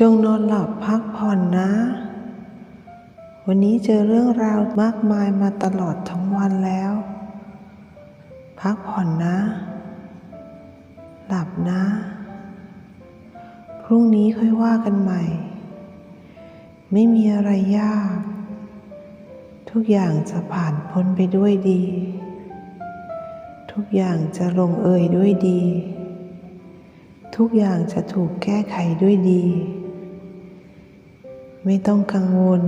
จงนอนหลับพักผ่อนนะ วันนี้เจอเรื่องราวมากมายมาตลอดทั้งวันแล้ว พักผ่อนนะ หลับนะ พรุ่งนี้ค่อยว่ากันใหม่ ไม่มีอะไรยาก ทุกอย่างจะผ่านพ้นไปด้วยดี ทุกอย่างจะลงเอยด้วยดีทุกอย่างจะถูกแก้ไขด้วยดี ไม่ต้องกังวล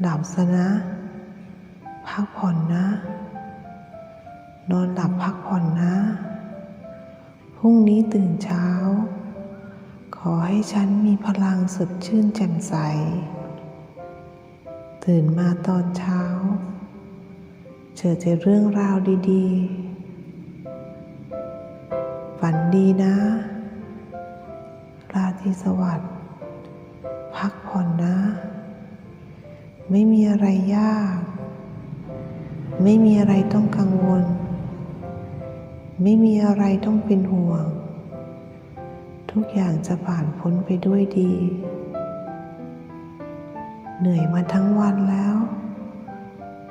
หลับซะนะ พักผ่อนนะ นอนหลับพักผ่อนนะ พรุ่งนี้ตื่นเช้า ขอให้ฉันมีพลังสดชื่นแจ่มใส ตื่นมาตอนเช้า เจอแต่เรื่องราวดีๆ ฝันดีนะ ราตรีสวัสดิ์ ผ่อนนะ ไม่มีอะไรยาก ไม่มีอะไรต้องกังวล ไม่มีอะไรต้องเป็นห่วง ทุกอย่างจะผ่านพ้นไปด้วยดี เหนื่อยมาทั้งวันแล้ว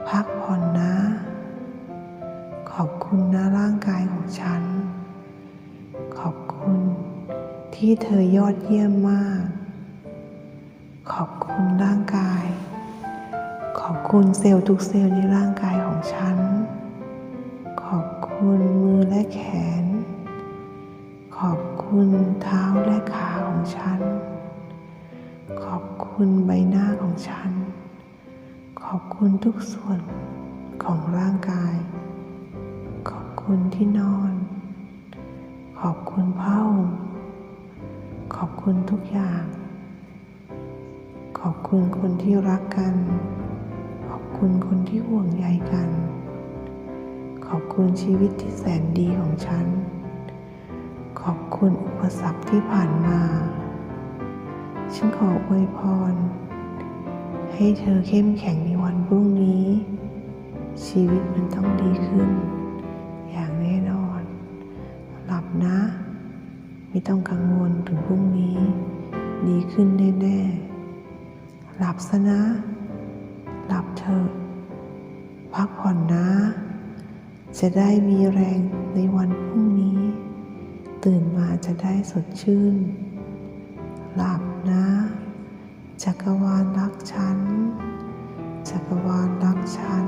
พักผ่อนนะ ขอบคุณนะร่างกายของฉัน ขอบคุณที่เธอยอดเยี่ยมมาก ขอบคุณร่างกาย ขอบคุณเซลล์ทุกเซลล์ในร่างกายของฉัน ขอบคุณมือและแขน ขอบคุณเท้าและขาของฉัน ขอบคุณใบหน้าของฉัน ขอบคุณทุกส่วนของร่างกาย ขอบคุณที่นอน ขอบคุณผ้าห่มขอบคุณทุกอย่าง อบคุณคนที่รักกัน ขอบคุณคนที่ห่วงใยกัน ขอบคุณชีวิตที่แสนดีของฉัน ขอบคุณอุปสรรคที่ผ่านมา ฉันขออวยพร ให้เธอเข้มแข็งในวันพรุ่งนี้ ชีวิตมันต้องดีขึ้น อย่างแน่นอน หลับนะ ไม่ต้องกังวลถึงพรุ่งนี้ ดีขึ้นแน่ๆ หลับซะนะ หลับเถอะพักผ่อนนะ จะได้มีแรงในวันพรุ่งนี้ ตื่นมาจะได้สดชื่น หลับนะ จักรวาลรักฉัน จักรวาลรักฉัน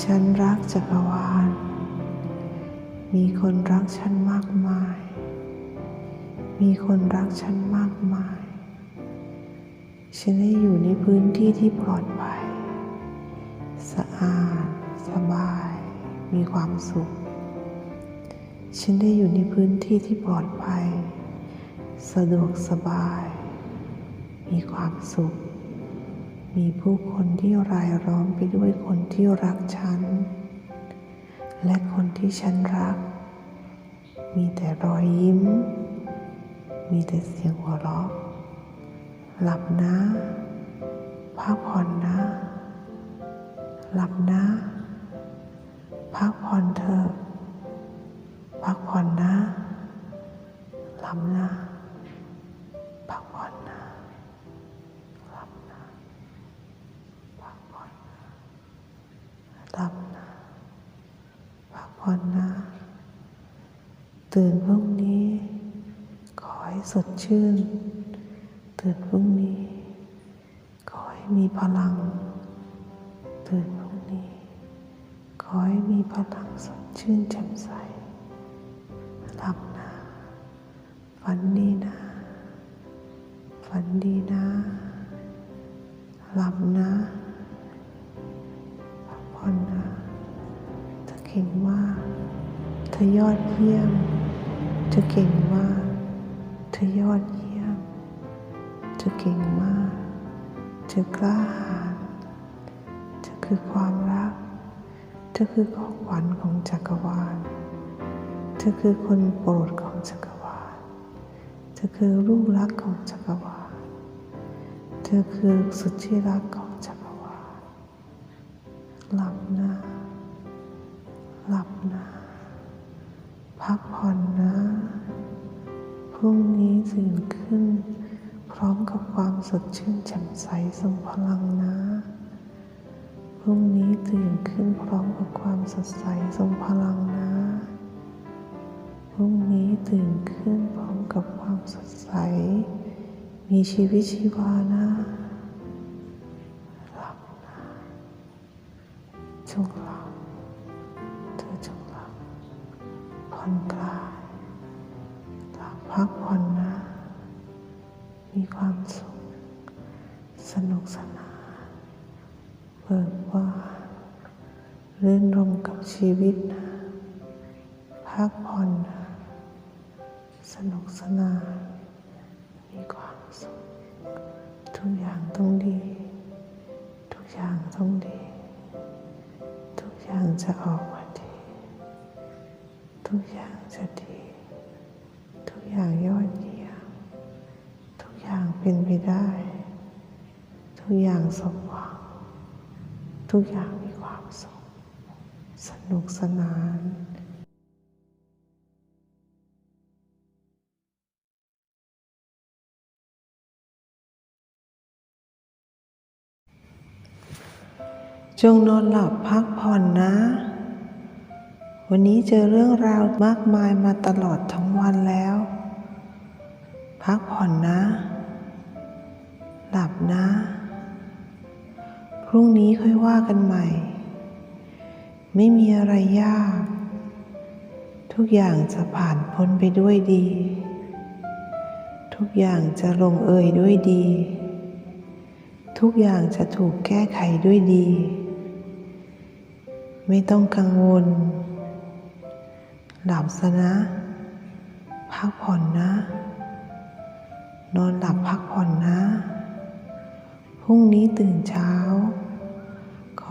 ฉันรักจักรวาล มีคนรักฉันมากมาย มีคนรักฉันมากมาย ฉันได้อยู่ในพื้นที่ที่ปลอดภัย สะอาด สบาย มีความสุข ฉันได้อยู่ในพื้นที่ที่ปลอดภัย สะดวกสบาย มีความสุข มีผู้คนที่รายล้อมไปด้วยคนที่รักฉัน และคนที่ฉันรัก มีแต่รอยยิ้ม มีแต่เสียงหัวเราะ หลับนะพักผ่อนนะ หลับนะ พักผ่อนเถอะพักผ่อนนะ หลับนะ พักผ่อนนะ หลับนะ พักผ่อนนะหลับนะ พักผ่อนนะ ตื่นพรุ่งนี้ ขอให้สดชื่น ตื่นพรุ่งนี้ ขอให้มีพลัง ตื่นพรุ่งนี้ ขอให้มีพลังสดชื่นแจ่มใสหลับ เธอกล้าหาญเธอคือความรัก เธอคือของขวัญของจักรวาล เธอคือคนโปรดของจักรวาล เธอคือลูกรักของจักรวาล เธอคือสุดที่รักของจักรวาล หลับนะหลับนะพักผ่อนนะ พรุ่งนี้ตื่นขึ้น พร้อมกับความ สดชื่นแจ่มใสทรงพลังนะพรุ่งนี้ตื่นขึ้นพร้อมกับความสดใสทรงพลังนะพรุ่งนี้ตื่นขึ้นพร้อมกับความสดใส มีชีวิตชีวานะหลับนะจงหลับเธอจงหลับผ่อนคลายหลับพักผ่อนนะ มีความสุข นุกสนานเบิกบานรื่นรมกับชีวิตนะพักผ่อนนะสนุกสนานมีความสุขทุกอย่างต้องดี ทุกอย่างต้องดี ทุกอย่างจะออก ทุกอย่างมีความสุข สนุกสนานจงนอนหลับพักผ่อนนะ วันนี้เจอเรื่องราวมากมายมาตลอดทั้งวันแล้ว พักผ่อนนะ หลับนะ พรุ่งนี้ค่อยว่ากันใหม่ ไม่มีอะไรยาก ทุกอย่างจะผ่านพ้นไปด้วยดี ทุกอย่างจะลงเอยด้วยดี ทุกอย่างจะถูกแก้ไขด้วยดี ไม่ต้องกังวล หลับซะนะ พักผ่อนนะ นอนหลับพักผ่อนนะพรุ่งนี้ตื่นเช้า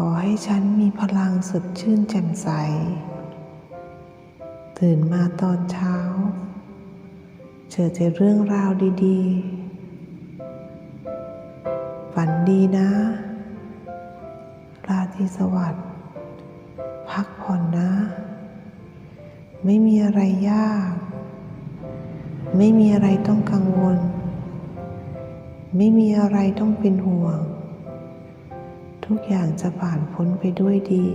อให้ฉันมีพลังสดชื่นแจ่มใส ตื่นมาตอนเช้า เจอแต่เรื่องราวดีๆ ฝันดีนะ ราตรีสวัสดิ์ พักผ่อนนะ ไม่มีอะไรยาก ไม่มีอะไรต้องกังวล ไม่มีอะไรต้องเป็นห่วง ทุกอย่างจะผ่านพ้นไปด้วยดี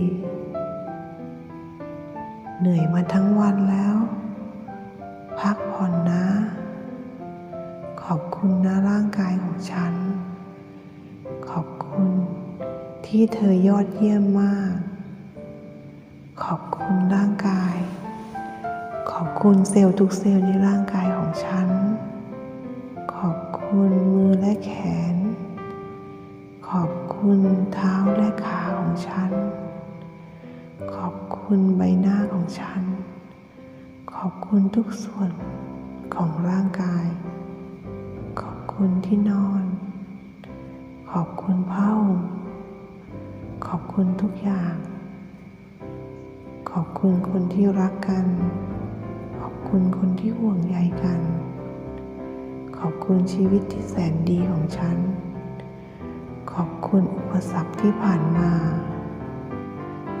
เหนื่อยมาทั้งวันแล้ว พักผ่อนนะ ขอบคุณนะร่างกายของฉัน ขอบคุณที่เธอยอดเยี่ยมมาก ขอบคุณร่างกาย ขอบคุณเซลล์ทุกเซลล์ในร่างกายของฉัน ขอบคุณมือและแขน ขอบ คุณเท้าและขาของฉัน ขอบคุณใบหน้าของฉัน ขอบคุณทุกส่วนของร่างกาย ขอบคุณที่นอน ขอบคุณผ้าห่มขอบคุณทุกอย่าง ขอบคุณคนที่รักกัน ขอบคุณคนที่ห่วงใยกัน ขอบคุณชีวิตที่แสนดีของฉัน ขอบคุณอุปสรรคที่ผ่านมา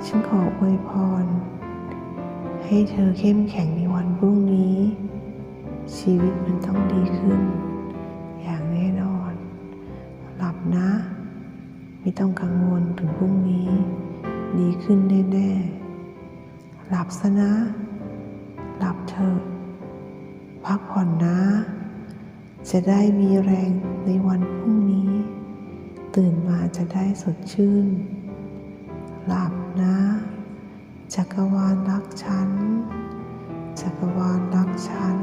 ฉันขออวยพร ให้เธอเข้มแข็งในวันพรุ่งนี้ ชีวิตมันต้องดีขึ้น อย่างแน่นอน หลับนะ ไม่ต้องกังวลถึงพรุ่งนี้ ดีขึ้นแน่ๆหลับซะนะ หลับเถอะพักผ่อนนะ จะได้มีแรงในวันพรุ่งนี้ ตื่นมาจะได้สดชื่น หลับนะ จักรวาลรักฉัน จักรวาลรักฉัน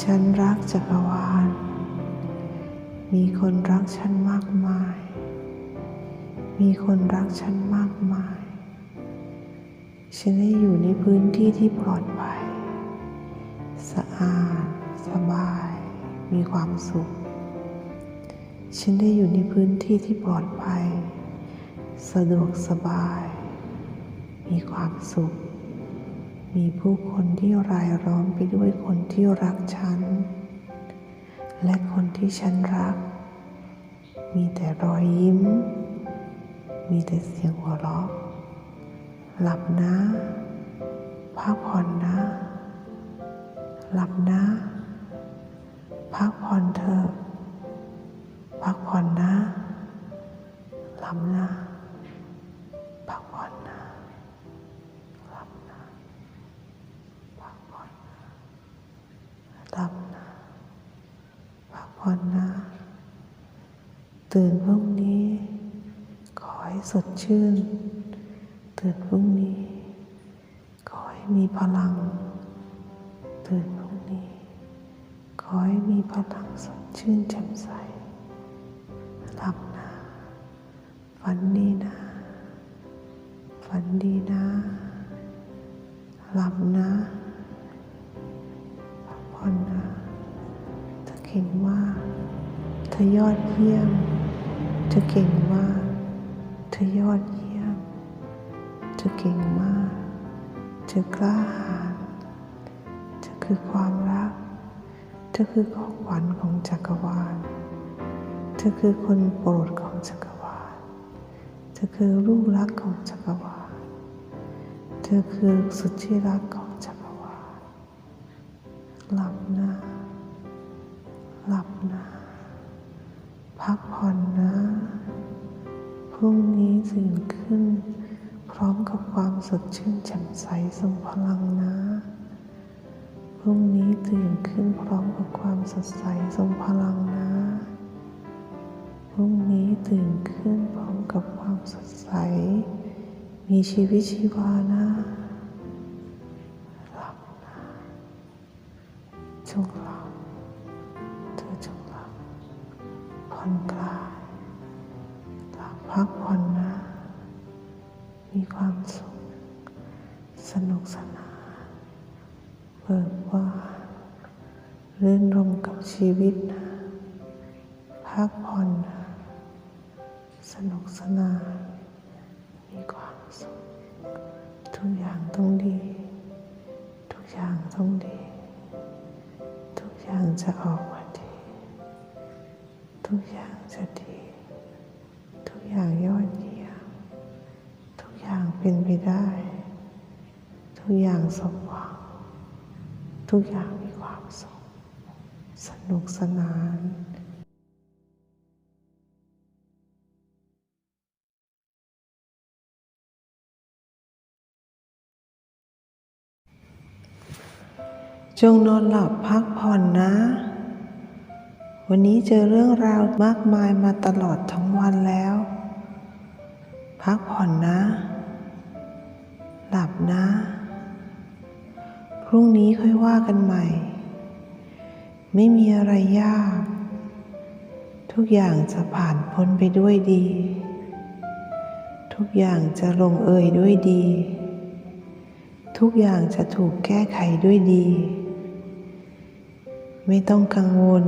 ฉันรักจักรวาล มีคนรักฉันมากมาย มีคนรักฉันมากมาย ฉันได้อยู่ในพื้นที่ที่ปลอดภัย สะอาด สบาย มีความสุข ฉันได้อยู่ในพื้นที่ที่ปลอดภัย สะดวกสบาย มีความสุข มีผู้คนที่รายล้อมไปด้วยคนที่รักฉัน และคนที่ฉันรัก มีแต่รอยยิ้ม มีแต่เสียงหัวเราะ หลับนะพักผ่อนนะ หลับนะ พักผ่อนเถอะ ตื่นพรุ่งนี้ ขอให้สดชื่น ตื่นพรุ่งนี้ ขอให้มีพลัง ตื่นพรุ่งนี้ ขอให้มีพลังสดชื่นแจ่มใสหลับนะฝันดีนะฝันดีนะหลับนะพักผ่อนนะเธอเก่งมากเธอยอดเยี่ยม เธอเก่งมาก เธอยอดเยี่ยม เธอเก่งมาก เธอกล้าหาญ เธอคือความรัก เธอคือของขวัญของจักรวาล เธอคือคนโปรดของจักรวาล เธอคือลูกรักของจักรวาล เธอคือสุดที่รักของจักรวาล หลับนะ สดชื่นแจ่มใสทรงพลังนะ พรุ่งนี้ตื่นขึ้นพร้อมกับความสดใสทรงพลังนะ พรุ่งนี้ตื่นขึ้นพร้อมกับความสดใส มีชีวิตชีวานะ ชีวิต พักผ่อน สนุกสนาน มีความสุข ทุกอย่างต้องดี ทุกอย่างต้องดี ทุกอย่างจะออกมาดี ทุกอย่างจะดี ทุกอย่างยอดเยี่ยม ทุกอย่างเป็นไปได้ ทุกอย่างสมหวัง ทุกอย่าง นุกสนานจงนอนหลับพักผ่อนนะ วันนี้เจอเรื่องราวมากมายมาตลอดทั้งวันแล้ว พักผ่อนนะ หลับนะ พรุ่งนี้ค่อยว่ากันใหม่ ไม่มีอะไรยาก ทุกอย่างจะผ่านพ้นไปด้วยดี ทุกอย่างจะลงเอยด้วยดี ทุกอย่างจะถูกแก้ไขด้วยดี ไม่ต้องกังวล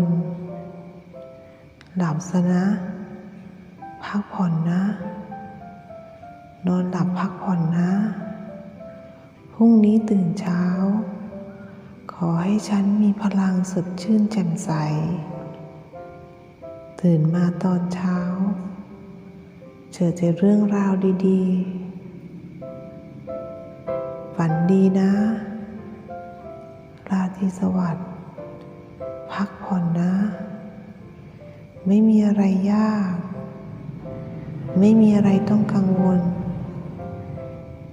หลับซะนะ พักผ่อนนะ นอนหลับพักผ่อนนะ พรุ่งนี้ตื่นเช้า อให้ฉันมีพลังสดชื่นแจ่มใส ตื่นมาตอนเช้า เจอแต่เรื่องราวดีๆ ฝันดีนะ ราตรีสวัสดิ์ พักผ่อนนะ ไม่มีอะไรยาก ไม่มีอะไรต้องกังวล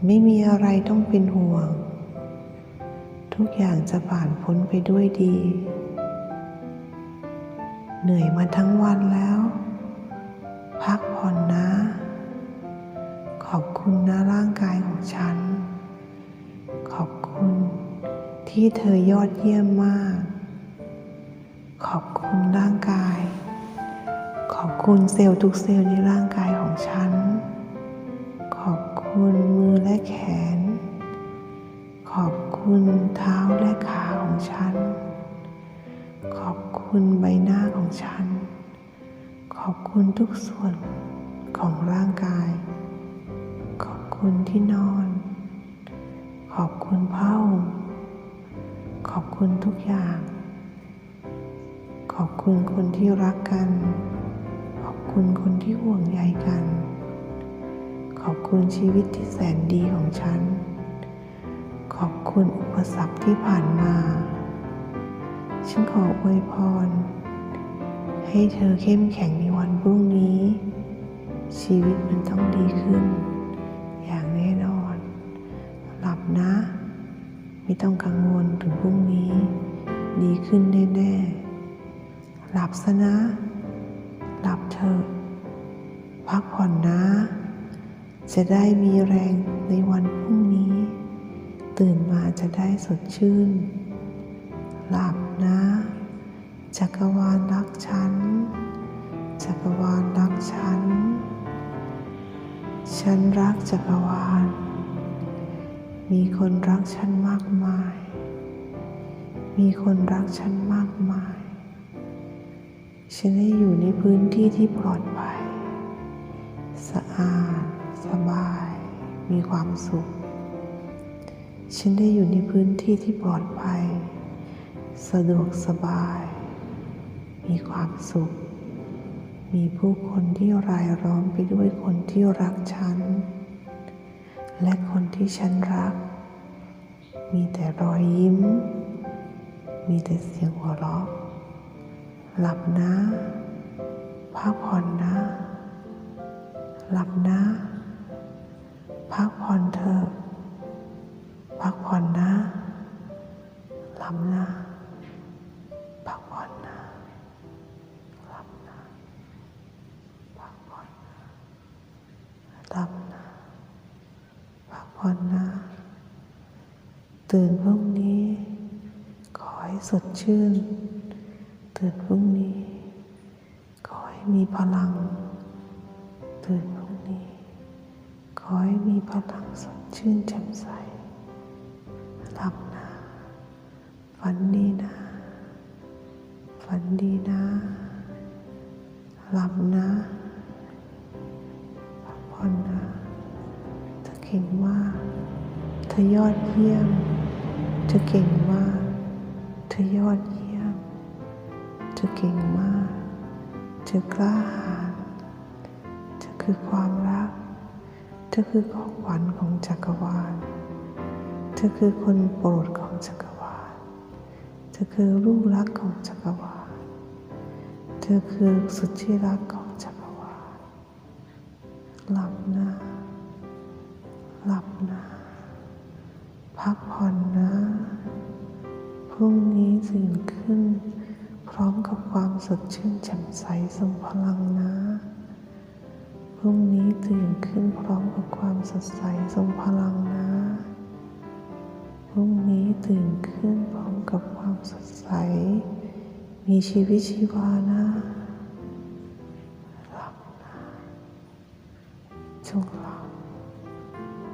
ไม่มีอะไรต้องเป็นห่วง ทุกอย่างจะผ่านพ้นไปด้วยดี เหนื่อยมาทั้งวันแล้ว พักผ่อนนะ ขอบคุณนะร่างกายของฉัน ขอบคุณที่เธอยอดเยี่ยมมาก ขอบคุณร่างกาย ขอบคุณเซลล์ทุกเซลล์ในร่างกายของฉัน ขอบคุณมือและแขน ฉัน ขอบคุณใบหน้าของฉัน ขอบคุณทุกส่วนของร่างกาย ขอบคุณที่นอน ขอบคุณผ้าห่มขอบคุณทุกอย่าง ขอบคุณคนที่รักกัน ขอบคุณคนที่ห่วงใยกัน ขอบคุณชีวิตที่แสนดีของฉัน ขอบคุณอุปสรรคที่ผ่านมา ฉันขออวยพร ให้เธอเข้มแข็งในวันพรุ่งนี้ ชีวิตมันต้องดีขึ้น อย่างแน่นอน หลับนะ ไม่ต้องกังวลถึงพรุ่งนี้ ดีขึ้นแน่ๆหลับซะนะ หลับเถอะพักผ่อนนะ จะได้มีแรงในวันพรุ่งนี้ ตื่นมาจะได้สดชื่น หลับนะ จักรวาลรักฉัน จักรวาลรักฉัน ฉันรักจักรวาล มีคนรักฉันมากมาย มีคนรักฉันมากมาย ฉันได้อยู่ในพื้นที่ที่ปลอดภัย สะอาด สบาย มีความสุข ฉันได้อยู่ในพื้นที่ที่ปลอดภัย สะดวกสบาย มีความสุข มีผู้คนที่รายล้อมไปด้วยคนที่รักฉัน และคนที่ฉันรัก มีแต่รอยยิ้ม มีแต่เสียงหัวเราะ หลับนะพักผ่อนนะ หลับนะ พักผ่อนเถอะ พักผ่อนนะหลับนะ พักผ่อนนะหลับนะ พักผ่อนนะหลับนะ พักผ่อนนะ ตื่นพรุ่งนี้ ขอให้สดชื่น ตื่นพรุ่งนี้ ขอให้มีพลัง ตื่นพรุ่งนี้ ขอให้มีพลังสดชื่นแจ่มใส หลับนะ ฝันดีนะ ฝันดีนะ หลับนะพักผ่อนนะเธอเก่งมากเธอยอดเยี่ยมเธอเก่งมากเธอยอดเยี่ยมเธอเก่งมากเธอกล้าหาญเธอคือความรักเธอคือของขวัญของจักรวาล ธอคือคนโปรดของจักรวาล เธอคือลูกรักของจักรวาล เธอคือสุดที่รักของจักรวาล หลับนะหลับนะพักผ่อนนะ พรุ่งนี้ตื่นขึ้น พร้อมกับความสดชื่นแจ่มใสทรงพลังนะ พรุ่งนี้ตื่นขึ้นพร้อมกับความสดใสทรงพลังนะ ตื่นขึ้นพร้อมกับความสดใส มีชีวิตชีวานะหลับนะจงหลับ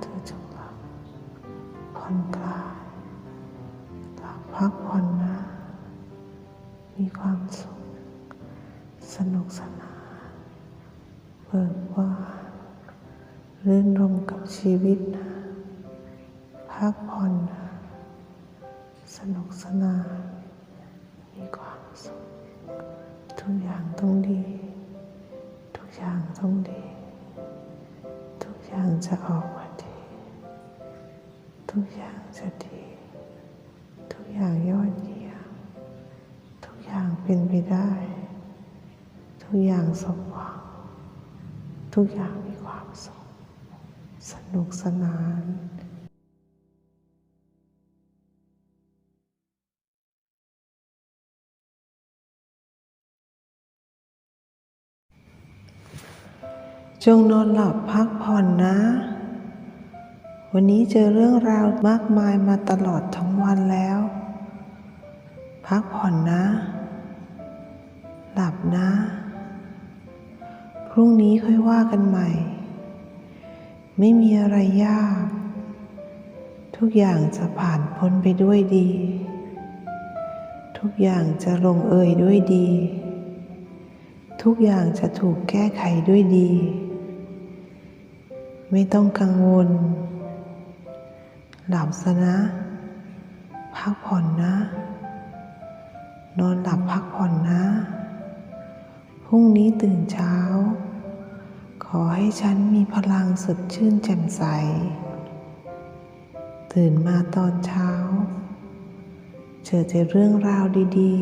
เธอจงหลับผ่อนคลายหลับพักผ่อนนะ มีความสุข สนุกสนานเบิกบานรื่นรมกับชีวิตนะ พักผ่อนนะ สนุกสนานมีความสุขทุกอย่างต้องดี ทุกอย่างต้องดี ทุกอย่างจะออกมาดี ทุกอย่างจะดี ทุกอย่างยอดเยี่ยมทุกอย่างเป็นไปได้ ทุกอย่างสมหวังทุกอย่างมีความสุขสนุกสนาน จงนอนหลับพักผ่อนนะ วันนี้เจอเรื่องราวมากมายมาตลอดทั้งวันแล้ว พักผ่อนนะ หลับนะ พรุ่งนี้ค่อยว่ากันใหม่ ไม่มีอะไรยาก ทุกอย่างจะผ่านพ้นไปด้วยดี ทุกอย่างจะลงเอยด้วยดีทุกอย่างจะถูกแก้ไขด้วยดี ไม่ต้องกังวล หลับซะนะ พักผ่อนนะ นอนหลับพักผ่อนนะ พรุ่งนี้ตื่นเช้า ขอให้ฉันมีพลังสดชื่นแจ่มใส ตื่นมาตอนเช้า เจอแต่เรื่องราวดี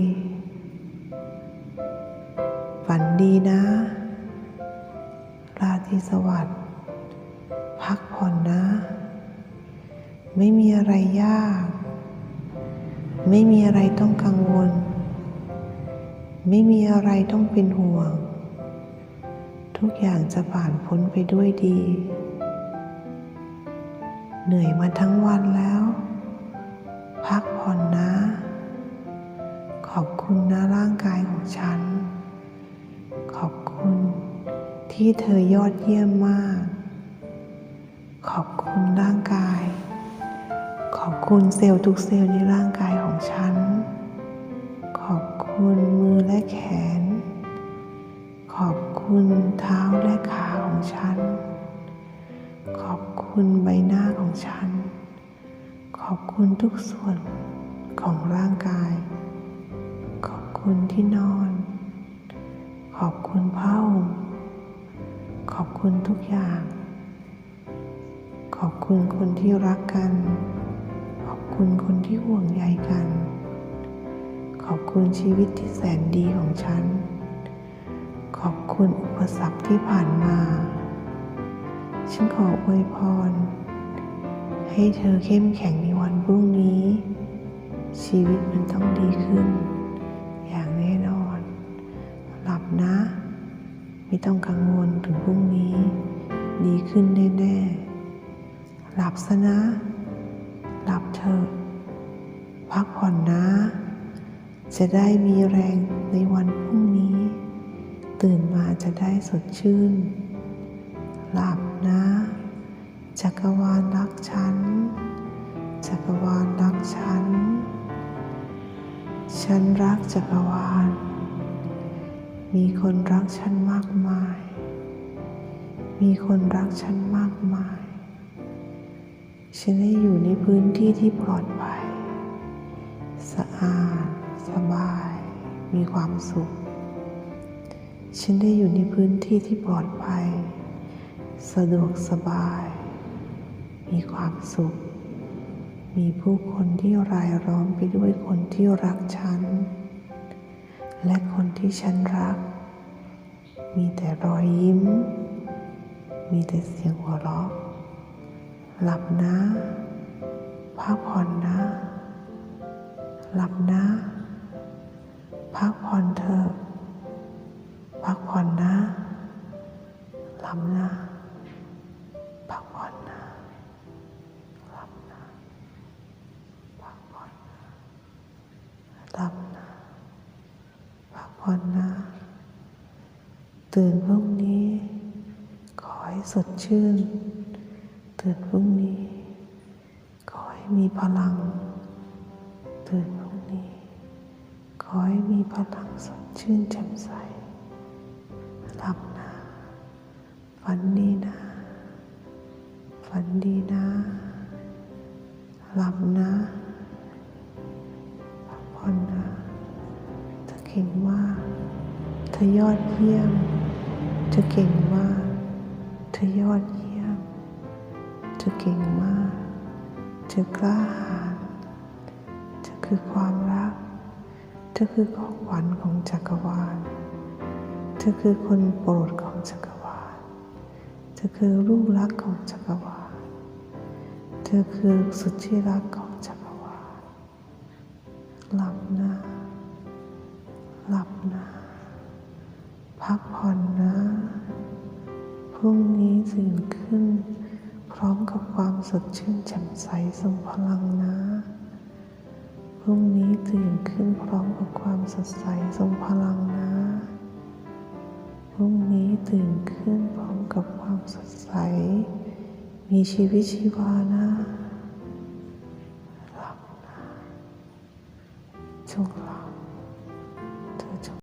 ๆ ฝันดีนะราตรีสวัสดิ์ พักผ่อนนะ ไม่มีอะไรยาก ไม่มีอะไรต้องกังวล ไม่มีอะไรต้องเป็นห่วง ทุกอย่างจะผ่านพ้นไปด้วยดี เหนื่อยมาทั้งวันแล้ว พักผ่อนนะ ขอบคุณนะร่างกายของฉัน ขอบคุณที่เธอยอดเยี่ยมมาก คุณร่างกาย ขอบคุณเซลล์ทุกเซลล์ในร่างกายของฉัน ขอบคุณมือและแขน ขอบคุณเท้าและขาของฉัน ขอบคุณใบหน้าของฉัน ขอบคุณทุกส่วนของร่างกาย ขอบคุณที่นอน ขอบคุณผ้าห่มขอบคุณทุกอย่าง อบคุณคนที่รักกัน ขอบคุณคนที่ห่วงใยกัน ขอบคุณชีวิตที่แสนดีของฉัน ขอบคุณอุปสรรคที่ผ่านมา ฉันขออวยพร ให้เธอเข้มแข็งในวันพรุ่งนี้ ชีวิตมันต้องดีขึ้น อย่างแน่นอน หลับนะ ไม่ต้องกังวลถึงพรุ่งนี้ ดีขึ้นแน่ ๆ หลับซะนะ หลับเถอะ พักผ่อนนะ จะได้มีแรงในวันพรุ่งนี้ ตื่นมาจะได้สดชื่น หลับนะ จักรวาลรักฉัน จักรวาลรักฉัน ฉันรักจักรวาล มีคนรักฉันมากมาย มีคนรักฉันมากมาย ฉันได้อยู่ในพื้นที่ที่ปลอดภัย สะอาด สบาย มีความสุข ฉันได้อยู่ในพื้นที่ที่ปลอดภัย สะดวกสบาย มีความสุข มีผู้คนที่รายล้อมไปด้วยคนที่รักฉัน และคนที่ฉันรัก มีแต่รอยยิ้ม มีแต่เสียงหัวเราะ หลับนะ พักผ่อนนะ หลับนะ พักผ่อนเถอะ พักผ่อนนะ หลับนะ พักผ่อนนะ หลับนะ พักผ่อนนะหลับนะ พักผ่อนนะ ตื่นพรุ่งนี้ ขอให้สดชื่น ตื่นพรุ่งนี้ ขอให้มีพลัง ตื่นพรุ่งนี้ ขอให้มีพลังสดชื่นแจ่มใสหลับนะฝันดีนะฝันดีนะหลับนะพักผ่อนนะเธอเก่งมากเธอยอดเยี่ยมเธอเก่งมากเธอยอด ธอเก่งมาก เธอกล้าหาญเธอคือความรัก เธอคือของขวัญของจักรวาล เธอคือคนโปรดของจักรวาล เธอคือลูกรักของจักรวาล เธอคือสุดที่รักของจักรวาล หลับนะหลับนะพักผ่อนนะ พรุ่งนี้ตื่น พร้อมกับความ สดชื่นแจ่มใสทรงพลังนะ พรุ่งนี้ตื่นขึ้นพร้อมกับความสดใสทรงพลังนะ พรุ่งนี้ตื่นขึ้นพร้อมกับความสดใส มีชีวิตชีวานะ